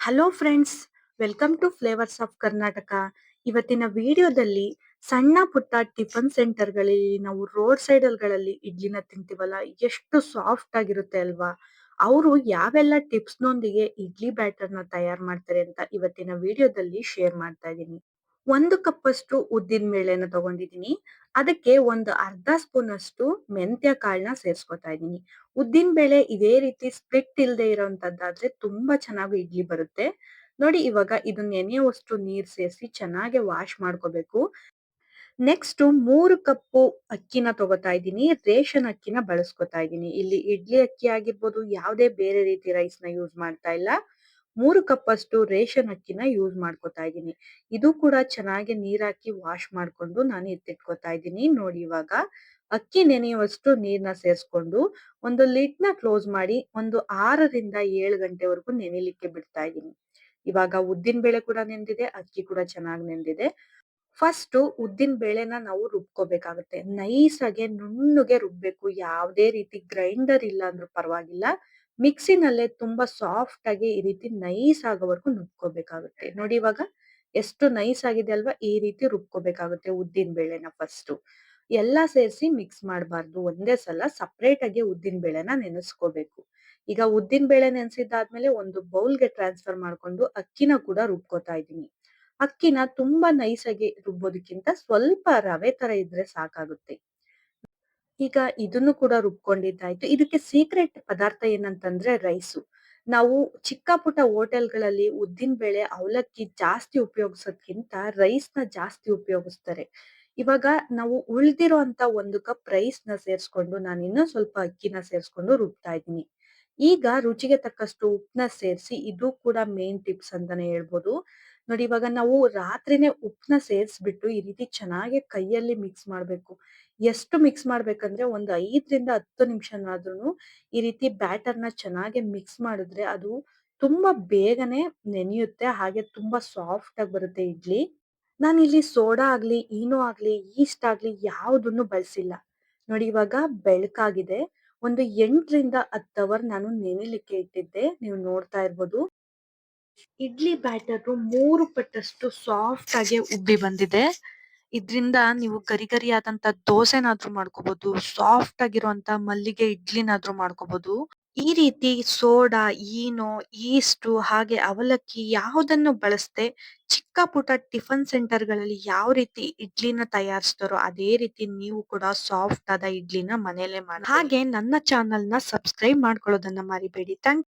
Hello friends welcome to flavours of Karnataka ಇವತ್ತಿನ ವಿಡಿಯೋದಲ್ಲಿ ಸಣ್ಣ ಪುಟ್ಟ ಟಿಫನ್ ಸೆಂಟರ್ಗಳಲ್ಲಿ ನಾವು ರೋಡ್ ಸೈಡ್ಗಳಲ್ಲಿ ಇಡ್ಲಿನ ತಿಂತೀವಲ್ಲ, ಎಷ್ಟು ಸಾಫ್ಟ್ ಆಗಿರುತ್ತೆ ಅಲ್ವಾ? ಅವರು ಯಾವೆಲ್ಲ ಟಿಪ್ಸ್ ನೊಂದಿಗೆ ಇಡ್ಲಿ ಬ್ಯಾಟರ್ನ ತಯಾರು ಮಾಡ್ತಾರೆ ಅಂತ ಇವತ್ತಿನ ವಿಡಿಯೋದಲ್ಲಿ ಶೇರ್ ಮಾಡ್ತಾ ಇದ್ದೀನಿ. ಒಂದು ಕಪ್ ಅಷ್ಟು ಉದ್ದಿನ ಬೇಳೆನ ತಗೊಂಡಿದ್ದೀನಿ. ಅದಕ್ಕೆ ಒಂದು ಅರ್ಧ ಸ್ಪೂನ್ ಅಷ್ಟು ಮೆಂತ್ಯ ಕಾಳನ್ನ ಸೇರಿಸ್ಕೊತಾ ಇದ್ದೀನಿ. ಉದ್ದಿನ ಬೇಳೆ ಇದೇ ರೀತಿ ಸ್ಪ್ಲಿಟ್ ಇಲ್ಲದೆ ಇರೋಂತದ್ದಾದ್ರೆ ತುಂಬಾ ಚೆನ್ನಾಗಿ ಇಡ್ಲಿ ಬರುತ್ತೆ. ನೋಡಿ ಇವಾಗ ಇದನ್ನ ನೆನೆಯುವಷ್ಟು ನೀರ್ ಸೇರಿಸಿ ಚೆನ್ನಾಗಿ ವಾಶ್ ಮಾಡ್ಕೋಬೇಕು. ನೆಕ್ಸ್ಟ್ ಮೂರು ಕಪ್ಪು ಅಕ್ಕಿನ ತಗೋತಾ ಇದ್ದೀನಿ. ರೇಷನ್ ಅಕ್ಕಿನ ಬಳಸ್ಕೊತಾ ಇದ್ದೀನಿ. ಇಲ್ಲಿ ಇಡ್ಲಿ ಅಕ್ಕಿ ಆಗಿರ್ಬೋದು, ಯಾವುದೇ ಬೇರೆ ರೀತಿ ರೈಸ್ನ ಯೂಸ್ ಮಾಡ್ತಾ ಇಲ್ಲ. ಮೂರು ಕಪ್ ಅಷ್ಟು ರೇಷನ್ ಅಕ್ಕಿನ ಯೂಸ್ ಮಾಡ್ಕೊತಾ ಇದ್ದೀನಿ. ಇದು ಕೂಡ ಚೆನ್ನಾಗಿ ನೀರ್ ಹಾಕಿ ವಾಶ್ ಮಾಡ್ಕೊಂಡು ನಾನು ಎತ್ತಿಟ್ಕೊತಾ ಇದ್ದೀನಿ. ನೋಡಿ ಇವಾಗ, ಅಕ್ಕಿ ನೆನೆಯುವಷ್ಟು ನೀರ್ನ ಸೇರಿಸ್ಕೊಂಡು ಒಂದು ಲಿಡ್ನ ಕ್ಲೋಸ್ ಮಾಡಿ ಒಂದು ಆರರಿಂದ ಏಳು ಗಂಟೆವರೆಗೂ ನೆನೆಲಿಕ್ಕೆ ಬಿಡ್ತಾ ಇದ್ದೀನಿ. ಇವಾಗ ಉದ್ದಿನ ಬೇಳೆ ಕೂಡ ನೆಂದಿದೆ, ಅಕ್ಕಿ ಕೂಡ ಚೆನ್ನಾಗಿ ನೆಂದಿದೆ. ಫಸ್ಟ್ ಉದ್ದಿನ ಬೇಳೆನ ನಾವು ರುಬ್ಕೋಬೇಕಾಗುತ್ತೆ. ನೈಸ್ ಆಗಿ ನುಣ್ಣಗೆ ರುಬ್ಬೇಕು. ಯಾವುದೇ ರೀತಿ ಗ್ರೈಂಡರ್ ಇಲ್ಲ ಅಂದ್ರೂ ಪರವಾಗಿಲ್ಲ. ಮಿಕ್ಸಿನಲ್ಲೇ ತುಂಬಾ ಸಾಫ್ಟ್ ಆಗಿ ಈ ರೀತಿ ನೈಸ್ ಆಗೋವರೆಗೂ ನುಬ್ಕೋಬೇಕಾಗುತ್ತೆ ನೋಡಿ ಇವಾಗ ಎಷ್ಟು ನೈಸ್ ಆಗಿದೆ ಅಲ್ವಾ? ಈ ರೀತಿ ರುಬ್ಕೋಬೇಕಾಗುತ್ತೆ ಉದ್ದಿನ ಬೇಳೆನ ಫಸ್ಟ್. ಎಲ್ಲ ಸೇರಿಸಿ ಮಿಕ್ಸ್ ಮಾಡಬಾರ್ದು. ಒಂದೇ ಸಲ ಸಪ್ರೇಟ್ ಆಗಿ ಉದ್ದಿನ ಬೇಳೆನ ನೆನೆಸ್ಕೋಬೇಕು. ಈಗ ಉದ್ದಿನ ಬೇಳೆ ನೆನೆಸಿದ್ದಾದ್ಮೇಲೆ ಒಂದು ಬೌಲ್ಗೆ ಟ್ರಾನ್ಸ್ಫರ್ ಮಾಡ್ಕೊಂಡು ಅಕ್ಕಿನ ಕೂಡ ರುಬ್ಕೋತಾ ಇದ್ದೀನಿ. ಅಕ್ಕಿನ ತುಂಬಾ ನೈಸ್ ಆಗಿ ರುಬ್ಬೋದಕ್ಕಿಂತ ಸ್ವಲ್ಪ ರವೆ ತರ ಇದ್ರೆ ಸಾಕಾಗುತ್ತೆ. ಈಗ ಇದನ್ನು ಕೂಡ ರುಬ್ಕೊಂಡಿದ್ದಾಯ್ತು. ಇದಕ್ಕೆ ಸೀಕ್ರೆಟ್ ಪದಾರ್ಥ ಏನಂತಂದ್ರೆ ರೈಸು ನಾವು ಚಿಕ್ಕ ಪುಟ್ಟ ಹೋಟೆಲ್ಗಳಲ್ಲಿ ಉದ್ದಿನ ಬೇಳೆ, ಅವಲಕ್ಕಿ ಜಾಸ್ತಿ ಉಪಯೋಗಿಸೋದ್ಕಿಂತ ರೈಸ್ನ ಜಾಸ್ತಿ ಉಪಯೋಗಿಸ್ತಾರೆ. ಇವಾಗ ನಾವು ಉಳ್ದಿರೋ ಅಂತ ಒಂದು ಕಪ್ ರೈಸ್ನ ಸೇರಿಸ್ಕೊಂಡು ನಾನು ಇನ್ನೂ ಸ್ವಲ್ಪ ಅಕ್ಕಿನ ಸೇರಿಸ್ಕೊಂಡು ರುಬ್ತಾ ಇದ್ದೀನಿ. ಈಗ ರುಚಿಗೆ ತಕ್ಕಷ್ಟು ಉಪ್ಪನ್ನ ಸೇರಿಸಿ, ಇದು ಕೂಡ ಮೇನ್ ಟಿಪ್ಸ್ ಅಂತಾನೆ ಹೇಳ್ಬೋದು. ನೋಡಿ ಇವಾಗ ನಾವು ರಾತ್ರಿನೇ ಉಪ್ಪನ್ನ ಸೇರಿಸ್ಬಿಟ್ಟು ಈ ರೀತಿ ಚೆನ್ನಾಗಿ ಕೈಯಲ್ಲಿ ಮಿಕ್ಸ್ ಮಾಡಬೇಕು. ಎಷ್ಟು ಮಿಕ್ಸ್ ಮಾಡ್ಬೇಕಂದ್ರೆ ಒಂದು ಐದರಿಂದ ಹತ್ತು ನಿಮಿಷನಾದ್ರೂ ಈ ರೀತಿ ಬ್ಯಾಟರ್ನ ಚೆನ್ನಾಗಿ ಮಿಕ್ಸ್ ಮಾಡಿದ್ರೆ ಅದು ತುಂಬಾ ಬೇಗನೆ ನೆನೆಯುತ್ತೆ, ಹಾಗೆ ತುಂಬಾ ಸಾಫ್ಟ್ ಆಗಿ ಬರುತ್ತೆ ಇಡ್ಲಿ. ನಾನು ಇಲ್ಲಿ ಸೋಡಾ ಆಗ್ಲಿ, ಈನೋ ಆಗ್ಲಿ, ಈಸ್ಟ್ ಆಗ್ಲಿ ಯಾವುದನ್ನು ಬಳಸಿಲ್ಲ. ನೋಡಿ ಇವಾಗ ಬೆಳಕಾಗಿದೆ. ಒಂದು ಎಂಟರಿಂದ ಹತ್ತು ಅವರ್ ನಾನು ನೆನೆಲಿಕ್ಕೆ ಇಟ್ಟಿದ್ದೆ. ನೀವು ನೋಡ್ತಾ ಇರ್ಬೋದು. ಇಡ್ಲಿ ಬ್ಯಾಟರ್ ಮೂರು ಪಟ್ಟಷ್ಟು ಸಾಫ್ಟ್ ಆಗಿ ಉಬ್ಬಿ ಬಂದಿದೆ. ಇದ್ರಿಂದ ನೀವು ಗರಿ ಗರಿ ಆದಂತ ದೋಸೆನಾದ್ರೂ ಮಾಡ್ಕೋಬಹುದು ಸಾಫ್ಟ್ ಆಗಿರುವಂತ ಮಲ್ಲಿಗೆ ಇಡ್ಲಿನಾದ್ರೂ ಮಾಡ್ಕೋಬಹುದು ಈ ರೀತಿ ಸೋಡಾ, ಈನೋ ಈಸ್ಟು ಹಾಗೆ ಅವಲಕ್ಕಿ ಯಾವುದನ್ನು ಬಳಸದೆ ಚಿಕ್ಕ ಪುಟ್ಟ ಟಿಫನ್ ಸೆಂಟರ್ಗಳಲ್ಲಿ ಯಾವ ರೀತಿ ಇಡ್ಲಿನ ತಯಾರಿಸ್ತಾರೋ ಅದೇ ರೀತಿ ನೀವು ಕೂಡ ಸಾಫ್ಟ್ ಆದ ಇಡ್ಲಿನ ಮನೇಲೆ ಮಾಡಿ ಹಾಗೆ ನನ್ನ ಚಾನೆಲ್ನ ಸಬ್ಸ್ಕ್ರೈಬ್ ಮಾಡ್ಕೊಳ್ಳೋದನ್ನ ಮರಿಬೇಡಿ. ಥ್ಯಾಂಕ್